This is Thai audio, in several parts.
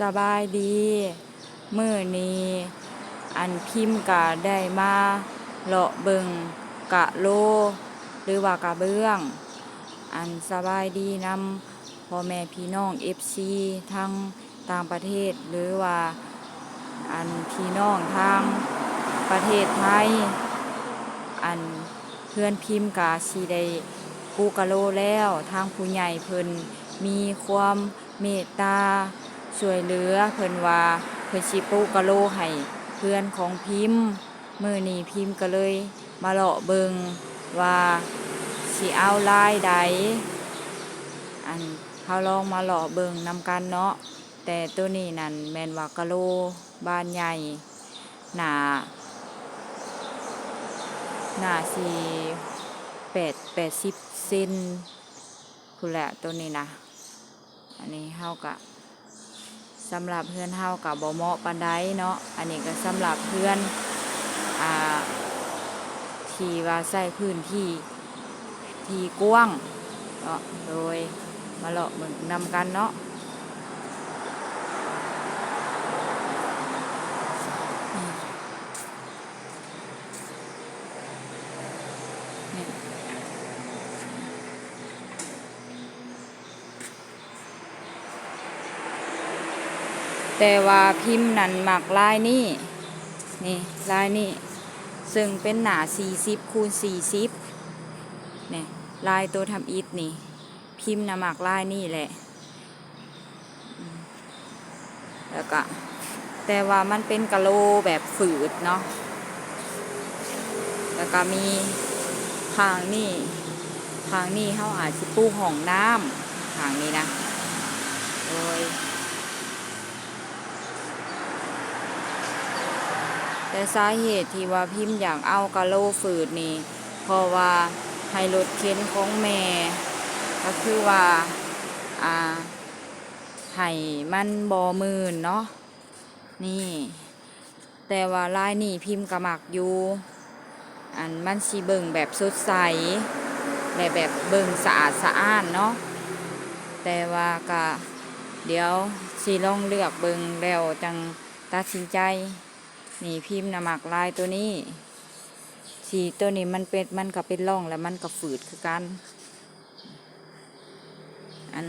สบายดี มื้อนี้ อันพิมพ์ก็ได้มาเลาะเบิงกะโล หรือว่ากะเบื้อง อันสบายดีนำพ่อแม่พี่น้อง FC ทั้งต่างประเทศหรือว่า อันพี่น้องทางประเทศไทย อันเพื่อนพิมพ์กาชีได้ปูกะโลแล้วทางผู้ใหญ่เพิ่นมีความเมตตา ช่วยเหลือเพิ่นว่าเพิ่นสิปูกะโลให้เพื่อนของพิมพ์มื้อนี้พิมพ์ก็เลย มาเลาะเบิงว่าสิเอาลายใดอันเขาลองมาเลาะเบิงนำกันเนาะแต่ตัวนี้นั่นแมนว่ากะโลบานใหญ่หนาหนาสีแปดแปดสิบเซนคุณแหละตัวนี้นะ อันนี้เฮากะ สำหรับเพื่อนเฮากับ่เหมาะปานใดเนาะอันนี้ก็สำหรับเพื่อนอ่าที่ว่าใส่พื้นที่ที่กว้างเนาะโดยมาเลาะเหมือนนำกันเนาะ แต่ว่าพิมพ์นั้นหมักลายนี่นี่ลายนี่ซึ่งเป็นหนา40คูณ40นี่ลายตัวทำอิฐนี่ พิมพ์นะหมักลายนี่แหละแล้วก็แต่ว่ามันเป็นกะโลแบบฝืดเนาะแล้วก็มีทางนี่ทางนี่เขาอาจสิปูห้องน้ำทางนี้นะโดย แต่สาเหตุที่ว่าพิมพ์อยากเอากะโลฝืดนี่เพราะว่าให้รถเข็นของแม่ ก็คือว่าอ่าให้มันบอมืนเนาะนี่ แต่ว่าลายนี่พิมพ์กระหมักอยู่อันมันสีเบิ่งแบบสดใสและแบบเบิ่งสะอาดสะอ้านเนาะแต่ว่าก็เดี๋ยวสีลองเลือกเบิ่งแล้วจังตัดสินใจ นี่พิมพ์นำหมักลายตัวนี้ สีตัวนี้มันเป็นมันก็เป็นร่องแล้วมันก็ฝืดคือกัน อัน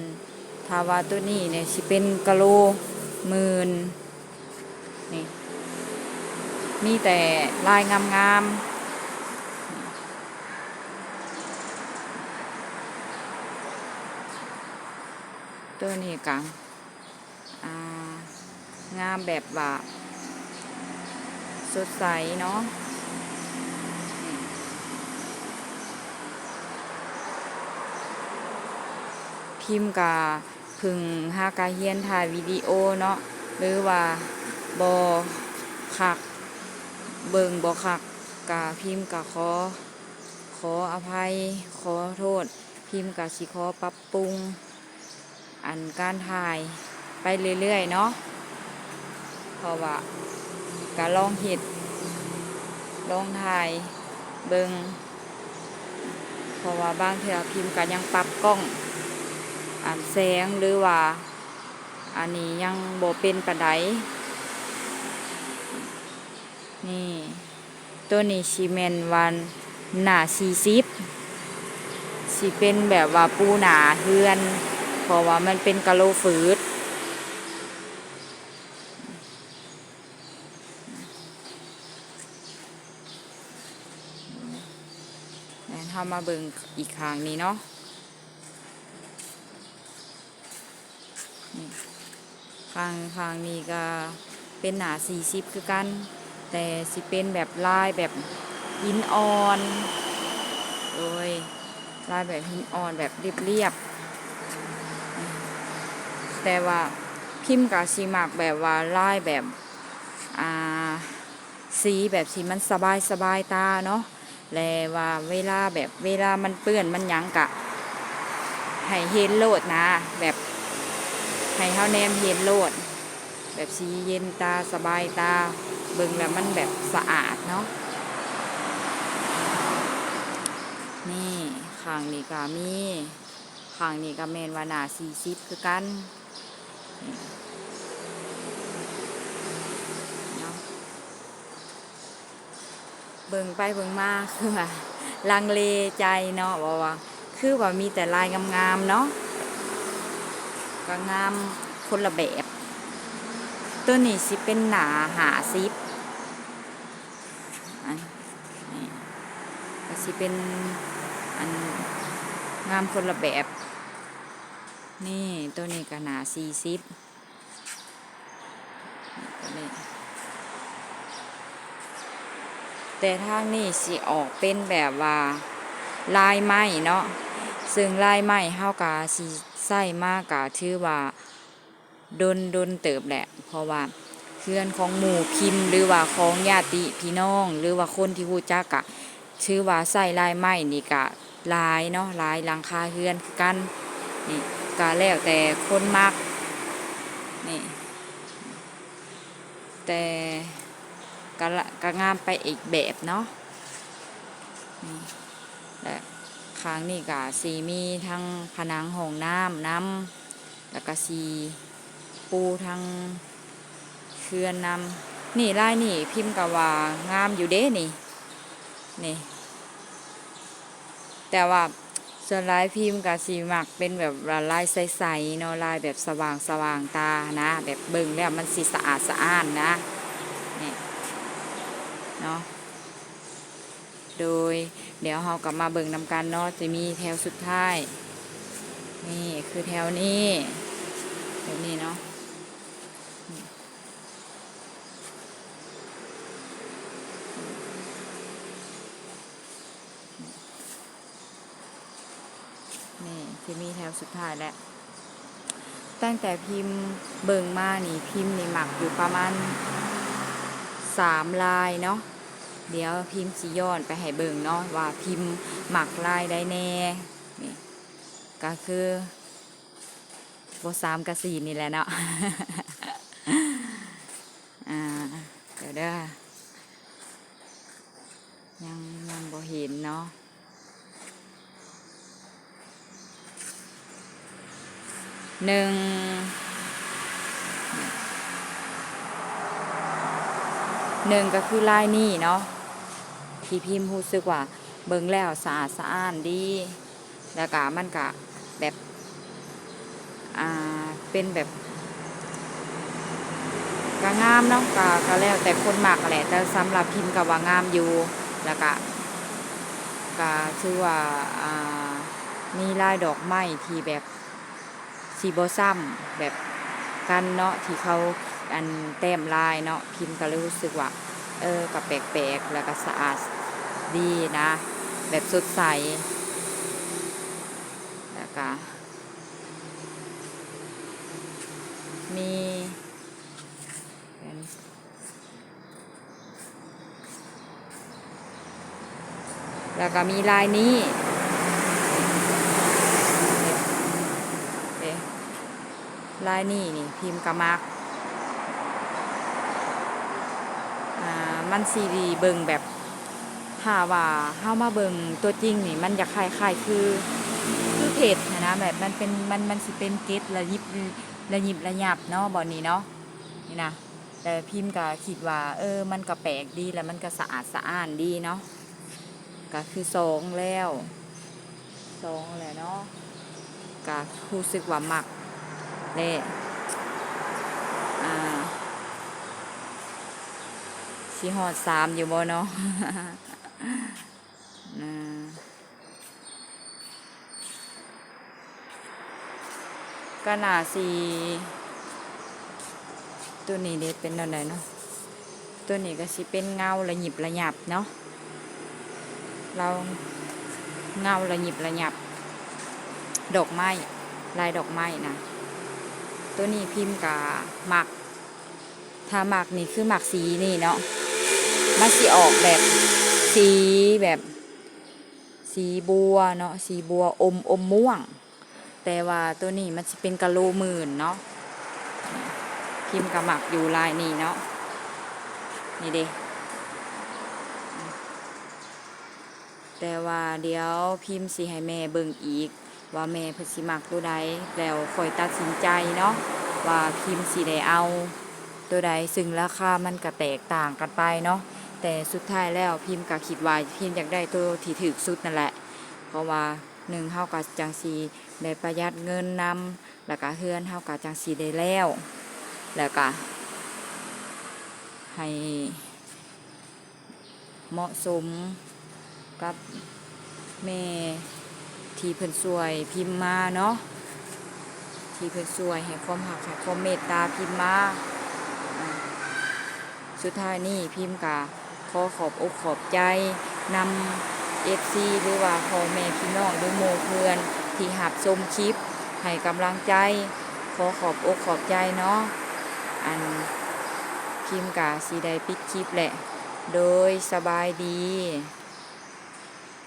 ถ้าวาตัวนี้เนี่ยสิเป็นกะโลหมื่นนี่มีแต่ลายงามๆตัวนี้กังอ่างามแบบว่า สดใสเนาะพิมพ์กาพึงหากาเฮียนถ่ายวิดีโอเนาะหรือว่าบอคัก เบิ่งบ่คักกะพิมพ์กะขอ ขออภัย ขอโทษ พิมพ์กะสิขอปรับปรุง อันการถ่ายไปเรื่อยๆเนาะเพราะว่า กะลองเห็ดลองถ่ายเบิงเพราะว่าบางเทือพิมพ์กะยังปรับกล้องอันแสงหรือว่า อันนี้ยังโบเป็นปานใดนี่ ตัวนี้ซีเมนวันหนาสี่สิบสิเป็นแบบว่าปูหนาเฮือน เพราะว่ามันเป็นกะโลฝืด แล้วทำมาเบิงอีกข้างนี้เนาะนี่ข้างข้างนี้ก็เป็นหนาสี่สิบคือกัน แต่สิเป็นแบบลายแบบหินอ่อนโดยลายแบบหินอ่อนแบบเรียบๆแต่ว่าพิมพ์กับสีมักแบบว่าลายแบบอ่าสีแบบสีมันสบายสบายตาเนาะ แลว่าเวลาแบบเวลามันเปื้อนมันยังกะ ให้เห็นโลดนะ แบบให้เฮาแนมเห็นโลด แบบสีเย็นตาสบายตา เบิ่งแล้วมันแบบสะอาดเนาะนี่ข้างนี้ก็มีข้างนี้ก็แมนวานาสี่สิบคือกันนี่ เบิ่งไปเบิ่งมาคือว่าลังเลใจเนาะว่าว่าคือว่ามีแต่ลายงามๆเนาะก็งามคนละแบบ ตัวนี้สิเป็นหนาหาซิปอันนี้ก็สิเป็นอันงามคนละแบบ นี่ตัวนี้ก็หนาซีซิปนี้ แต่ทางนี้สิออกเป็นแบบว่าลายไม้เนาะซึ่งลายไม้เฮากะสิใส่มากกะถือว่าดนดนเติบแหละ เพราะว่าเพื่อนของหมู่พิมพ์ หรือว่าของญาติพี่น้อง หรือว่าคนที่รู้จักกะชื่อว่าใส่ลายไม้นี่กะลายเนาะลายหลังคาเฮือนกันนี่กะแล้วแต่คนมักนี่แต่ ก็ละก็งามไปอีกแบบเนาะนี่และค้างนี่ก็สีมีทั้งผนังห้องน้ำน้ำแล้วก็สีปูทั้งเคือนน้ำนี่ลายนี่พิมพ์กับว่างามอยู่เด้นี่นี่ แต่ว่าส่วนลายพิมพ์กับสีหมักเป็นแบบลายใสๆเนาะลายแบบสว่างสว่างๆตานะ แบบเบิ่งแล้วมันสีสะอาดสะอ้านนะ เนาะโดยเดี๋ยวเรากลับมาเบิ่งนำกันเนาะจะมีแถวสุดท้าย นี่คือแถวนี้แถวนี้เนาะนี่นี่จะมีแถวสุดท้ายแล้วตั้งแต่พิมพ์เบิ่งมานี่พิมพ์นี่หมักอยู่ประมาณ สามลายเนาะเดี๋ยวพิมพ์สิย้อนไปให้เบิ่งเนาะว่าพิมพ์หมักลายได้แน่นี่ก็คือบสามกับสี่นี่แหละเนาะอ่าเดี๋ยวเด้อยังยังบ่เห็นเนาะหนึ่ง หนึ่งก็คือลายนี่เนาะที่พิมพ์รู้สึกว่าเบิ่งแล้วสะอาดสะอ้านดี แล้วก็มันก็แบบอ่าเป็นแบบก็งามเนาะก็ก็แล้วแต่คนมักแหละ แต่สำหรับพิมพ์ก็ว่างามอยู่ แล้วก็ก็ชื่อว่าอ่ามีลายดอกไม้ที่แบบสีโบซ้ำแบบกันเนาะที่เขา อันแต้มลายเนาะพิมพ์ก็เลยรู้สึกว่า เออกับแปลกๆแล้วก็สะอาดดีนะ แบบสดใสแล้วก็มีแล้วก็มีลายนี้เอ๊ะลายนี่นี่พิมพ์กระมัก อ่ามันซีดีเบิงแบบถ้าว่าเฮามาเบิงตัวจริงนี่มันจะคล้ายๆคือคือเพจนะแบบมันเป็นมันมันสิเป็นเกตระยิบระยิบระยับเนาะบอนนี้เนาะนี่นะแต่พิมพ์ก็คิดว่าเออ มันก็แปลกดีแล้วมันก็สะอาดสะอ้านดีเนาะก็คือสองแล้วสองแล้วเนาะก็รู้สึกว่ามักเล่อ่า สิหอดสามอยู่บ่เนาะนะก็น่าสีตัวนี้เด็ดเป็นอะไรเนาะตัวนี้ก็สิเป็นเงาระหยิบระหยับเนาะเราเงาระหยิบระหยับ ดอกไม้ลายดอกไม้นะตัวนี้พิมพ์กับหมัก ถ้าหมักนี่คือหมักสีนี่เนาะ มันสีออกแบบสีแบบสีบัวเนาะสีบัวอมอมม่วง แต่ว่าตัวนี้มันจะเป็นกะโลหมื่นเนาะพิมพ์กระหมักอยู่ลายนี้เนาะนี่เด้แต่ว่าเดี๋ยวพิมพ์สิให้แม่เบิ่งอีก ว่าแม่เพิ่นสิมักตัวใดแล้วค่อยตัดสินใจเนาะว่าพิมพ์สิได้เอา ตัวใดซึ่งราคามันก็แตกต่างกันไปเนาะ แต่สุดท้ายแล้วพิมพ์ก็คิดว่าพิมพ์อยากได้ตัวที่ถูกสุดนั่นแหละ เพราะว่าหนึ่งเฮาก็จังสีได้ประหยัดเงินนำแล้วก็เฮือนเฮาก็จังสีได้แล้ว แล้วก็ให้เหมาะสมกับแม่ที่เพิ่นสวยพิมพ์มาเนาะที่เพิ่นสวยให้ความหักให้ความเมตตาพิมพ์มาสุดท้ายนี่พิมพ์กะข อขอบอกขอบใจนำเอฟซีหรือว่าพ่อแม่พี่น้องหรือโมเพื่อน ที่หับชมคลิปให้กำลังใจ ขอขอบอกขอบใจเนาะอันพิมกาสีไดปิดคลิปแหละ โดยสบายดี